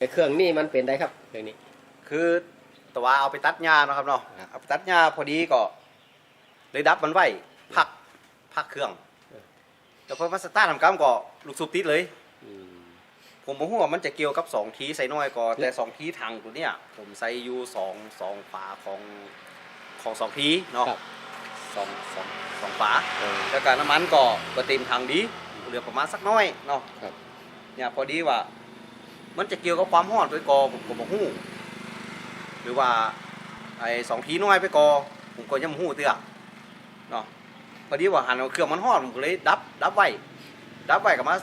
ไอ้เครื่องนี่มันเป็นได้ครับเครื่องนี้ คือแต่ว่าเอาไปตัดหญ้าเนาะครับเนาะครับ เอาไปตัดหญ้าพอดีก็เลยดับมันไว้พักพักเครื่องแต่พอมาสตาร์ททำกรรมก็ลูกสูบติดเลย อืมผมบอกว่ามันจะเกี่ยวกับสองทีใส่น้อยก็แต่สองทีทางตัวเนี้ยผมใส่อยู่สองสองฝาของของสองทีเนาะครับสองสองสองฝา เออ แล้วก็น้ำมันก็ก็เต็มทางดีเหลือประมาณสักน้อยเนาะครับ เนี่ยพอดีว่า มันจะเกี่ยวกับความร้อนไปกอผมก็บอกหู้หรือว่าไอ้สองทีน้อยไปกอผมก็ยังหู้เตือเนาะพอดีว่าหันเอาเครื่องมันร้อนผมก็เลยดับ ดับไว้ดับไว้กับมา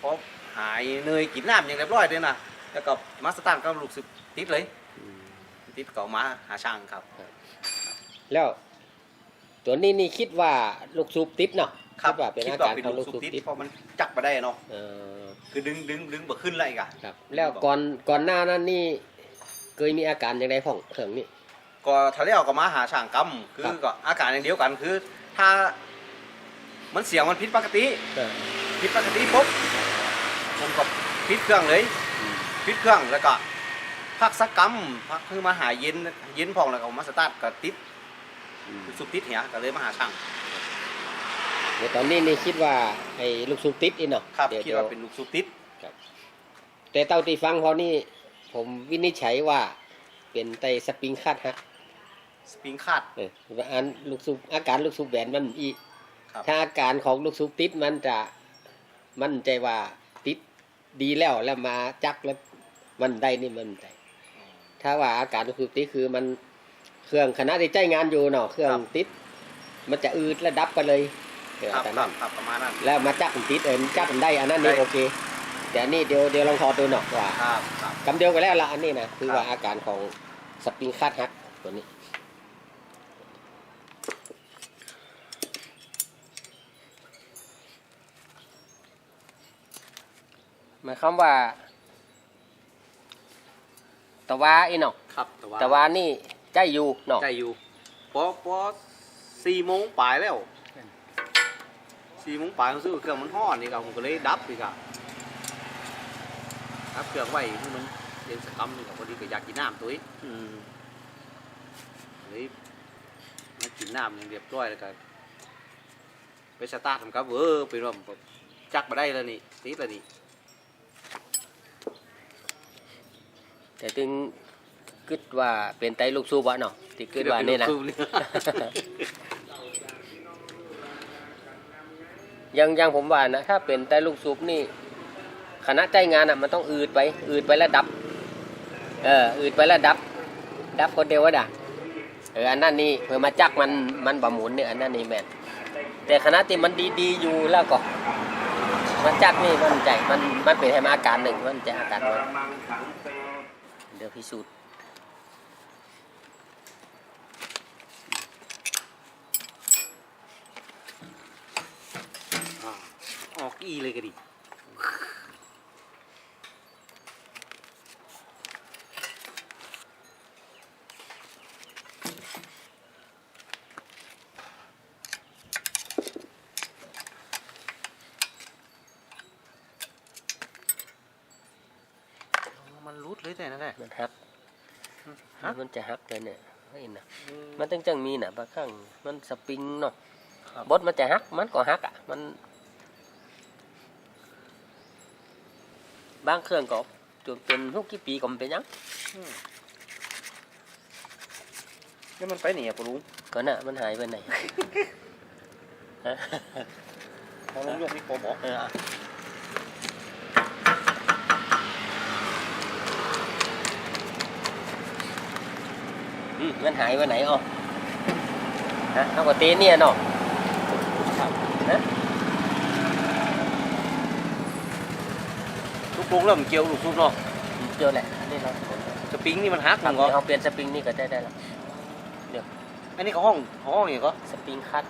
พอหายเนยกินน้ำอย่างเรียบร้อยเลยนะแล้วก็มาสตาร์ก็ลูกสึกติดเลยติดก็มาหาช่างครับ แล้ว ตัวนี้นี่คิดว่าลูกสูบติดเนาะ ครับดว่าเป็นคิดอาว่าการเป็นของลูลูกกสูสูบบติดติดเพราะมันจักมาได้เนาะเออคือดึงดึงดึงบ่ขึ้นเลยอีกอะครับ แล้วก่อนก่อนหน้านั้นนี่เคยมีอาการอย่างไรพ่องเครื่องนี้ก็ทะเลาะก็มาหาช่างกรรมคือครับก็อาการอย่างเดียวกันคือ ถ้า มันเสียงมันผิดปกติเออผิดปกติปุ๊บผมก็ปิดเครื่องเลยอืมปิดเครื่องแล้วก็พักสักกรรมพักคือมาหาเย็นเย็นพองแล้วก็มาสตาร์ทก็ติดอืมสุดติดเหียก็เลยมาหาช่าง เดี๋ยวตอนนี้นี่คิดว่าไอ้ลูกสูบติดอีเนาะครับเดี๋ยวคิดเดี๋ยวว่าเป็นลูกสูบติดแต่เต้าที่ฟังเขานี่ผมวินิจฉัยว่าเป็นไตสปริงคาดฮักสปริงคาดเออว่าอันลูกสูบอาการลูกสูบแหวนมันอีกครับถ้าอาการของลูกสูบติดมันจะมั่นใจว่าติดดีแล้วแล้วมาจักแล้วมันได้นี่มันใจถ้าว่าอาการลูกสูบติดคือมันเครื่องขณะที่ใจงานอยู่เนาะเครื่องติด มันจะอืดและดับไปเลย เออครับแต่ครันั้บนครับประมาณนั้น แล้วมาจักมันติดเออจักมันได้อันนั้นนี่ได้ โอเคแต่อันนี้เดี๋ยวเดี๋ยวลองถอดดูหน่อยว่าครับครับ กำเดียวกันแล้วละอันนี้นะคือครับว่าอาการของสปริงคาดฮักตัวนี้ หมายความว่าตะวาอีเนาะครับแต่ว่าตะวานี่ใจอยู่เนาะ ใจอยู่พอพอสี่โมงปลายแล้ว สี่โมงปลายผมซื้อเครื่องมันห้อนนี่ครับผมก็เลยดับอีกอะดับเครื่องไว้ให้มันเย็นสักคำหนึงครับพอดีก็อยากกินน้ำตัวเองอืมเลยมากินน้ำอย่างเรียบร้อยแล้วก็ไปสตาร์ททำครับเออเป็นว่าผมจักมาได้แล้วนี่ติดแล้วนี่แต่ถึงคิดว่าเป็นไตลูกสูบวะเนาะที่คิดว่านี่นะ คือนี่ ยังยังผมว่านะถ้าเป็นไตลูกสูบนี่คณะใจงานอะมันต้องอืดไป อืดไปแล้วดับ เอออืดไปแล้วดับ ดับคนเดียววะด่ะเอออันนั้นนี่เพื่อมาจักมันมันบะหมุนเนี่ยอันนั้นนี่แม่นแต่คณะที่มันดีๆอยู่แล้วก็มันจักนี่มันใจมันมันเป็นให้มาอาการหนึ่งมันจะอาการหนึ่งเดี๋ยวพิสูจน์ อ่า ออกอีเลยก็ดีมันรุดเลยแต่นั่นแหละมันฮักฮะมันจะฮักเลยเนี่ยเฮ้ยนะมันต้องจังมีนะบางครั้งมันสปริงเนาะครับบดมันจะฮักมันก็ฮักอะมัน บางเครื่องก็จนเป็นทุกกี่ปีก็มันเป็นหยังแล้วมันไปไหนอะปะลุงก็น่ะมันหายไปไหน ฮะพอลุงยกนี่พอบอกเอออะอืมมันหายไปไหนอ๋อฮะเอากตีเนี่ยเนาะลู กลุงเริ่มเกี่ยวลูกซุปเนาะเจอแหละนี่เราสปริงนี่มันฮักครัมับนก็เดี๋ยวเราเปลี่ยนสปริงนี่ก็ได้ได้แล้วอันนี้ก็ห้องห้องนี่ก็สปริงคัด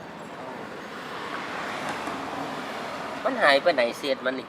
มันหายไปไหนเสียดมันนี่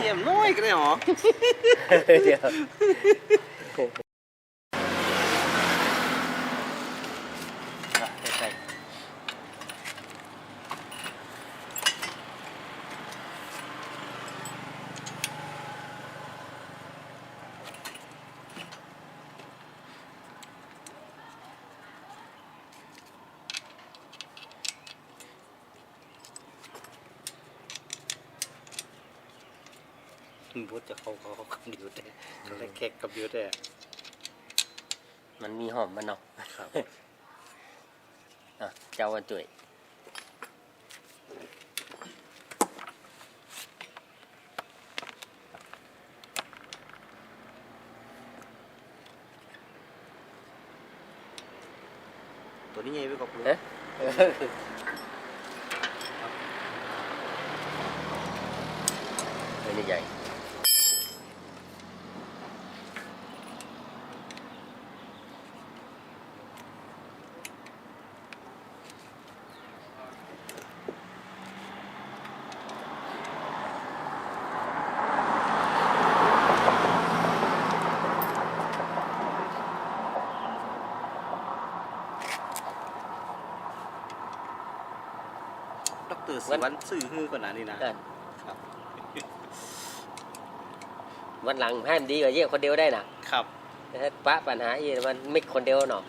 เยี่ยมน้อยก็ได้หรอ เดี๋ยวอะใส่ บดจะเขาเขาเขาคำเดียวแต่เขาได้แค่คำเดียวแต่มันมีหอมมันเนาะครับอะเจ้าวันจุ้ยตัวนี้ไงพี่กบเอ๊ะตัวนี้ใหญ่ ดอกเตอรสิวันซื้อฮื้อก่อนนะนี่นะนั่นครับ วันหลังให้มันดีกว่าเยี่ยคนเดียวได้นะครับ แต่ถ้าปะปัญหาอีกมันไม่คนเดียวเนาะ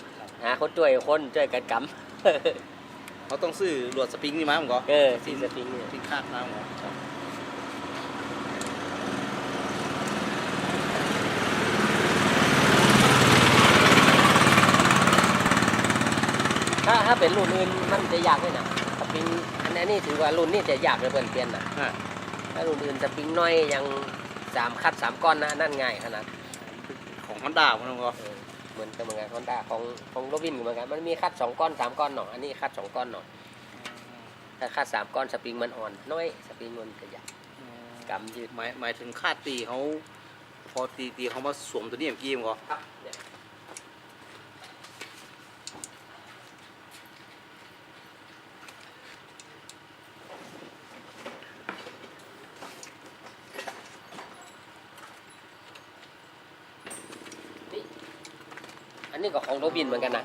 หาคนช่วยคนช่วยกันกำเขาต้องซื้อลวดสปริงนี่มาผมก็เออซีสปริงเนี่ย ที่คาดมาผมก็ถ้าถ้าเป็นรุ่นอื่นมันจะยากด้วยนะสปริง อันนี้ถือว่ารุ่นนี้จะยากเลยเปลี่ยนเปลี่ยนนะอะถ้ารุ่นอื่นสปริงน้อยยังสามคัดสามก้อนนะนั่นง่ายขนาดของฮอนด้าผมก็เออเหมือนกันเหมือนกันฮอนด้าของของโรบินก็เหมือนกันมันมีคัดสองก้อนสามก้อนหน่อยอันนี้คัดสองก้อนหน่อยถ้าคัดสามก้อนสปริงมันอ่อนน้อยสปริงมันจะยากกำยืดหมายหมายถึงคาดตีเขาพอตีตีเขามาสวมตัวนี้เมื่อกี้ผมก็ครับเนี่ย อันนี้ก็ของโรบินเหมือนกันนะ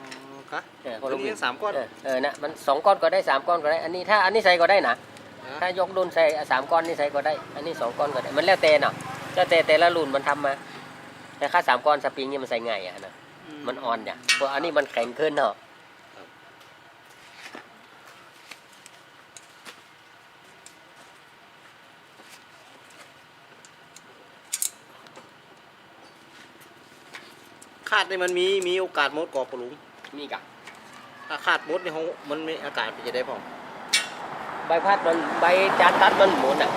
ครับเออขตัองวโรนี้บินยังสามก้อนเออเออนะมันสองก้อนก็ได้สามก้อนก็ได้อันนี้ถ้าอันนี้ใส่ก็ได้นะนะถ้ายกรุ่นใส่สามก้อนนี่ใส่ก็ได้ อันนี้สองก้อนก็ได้มันแล้วแต่เนาะแล้วแต่แต่ละรุ่นมันทำมาแต่ค่าสามก้อนสปริงนี่มันใส่ง่ายอะนะมันอ่อนเนี่ยเพราะอันนี้มันแข็งขึ้นเนาะาดนี่มันมีมีโอกาสมดก่อปลุงมีกะถ้าคาดมดนี่เขามันมีอากาศเป็นจะได้พอใบพัดมันใบจานตัดมันหมุนอะ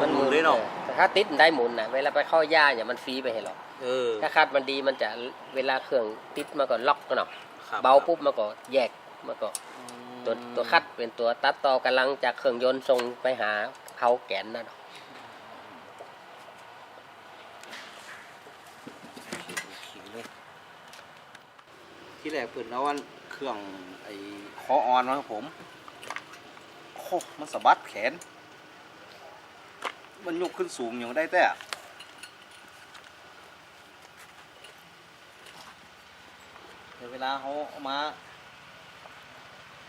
มันหมุนเลยเนาะแต่ถ้าติดมันได้หมุนอะเวลาไปเข้าย่าเนี่ยมันฟรีไปให้หรอกเออถ้าคาดมันดีมันจะเวลาเครื่องติดมาก่อนล็อกก็เนาะครับเบาปุ๊บมาก็แยกมาก็ตัวตัวคัดเป็นตัวตัดต่อกำลังจากเครื่องยนต์ส่งไปหาเขาแกนนั่นขิงเลย ที่แรกเปิดแล้วว่าเครื่องไอ้คอออนมาครับผมโคมันสะบัดแขน มันยกขึ้นสูงอย่างได้แต่แต่เวลาเขาเอามา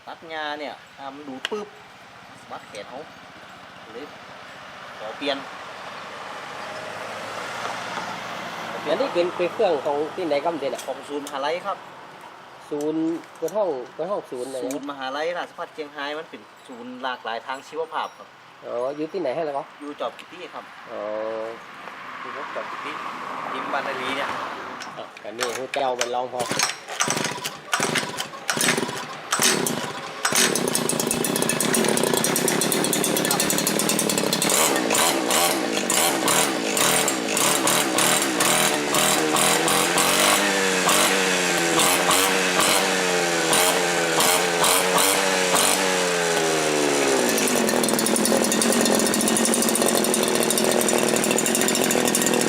ตัดงาเนี่ยถ้ามันดูดปุ๊บสะบัดแขนเขาเลยขอเปลี่ยนอันนี้เป็นเป็นเครื่องของที่ไหนก็ไม่ได้น่ะของศูนย์มหาลัยครับ ศูนย์เป็นห้องเป็นห้องศูนย์เลยศูนย์มหาลัยราชภัฏเชียงรายมันเป็นศูนย์หลากหลายทางชีวภาพครับอ๋ออยู่ที่ไหนให้แล้วก็อยู่จอบกิตี้ครับอ๋ออยู่พวกจอบกิตี้ยิมบานาลีเนี่ยอะกันนี่คือเจ้ามันลองพอ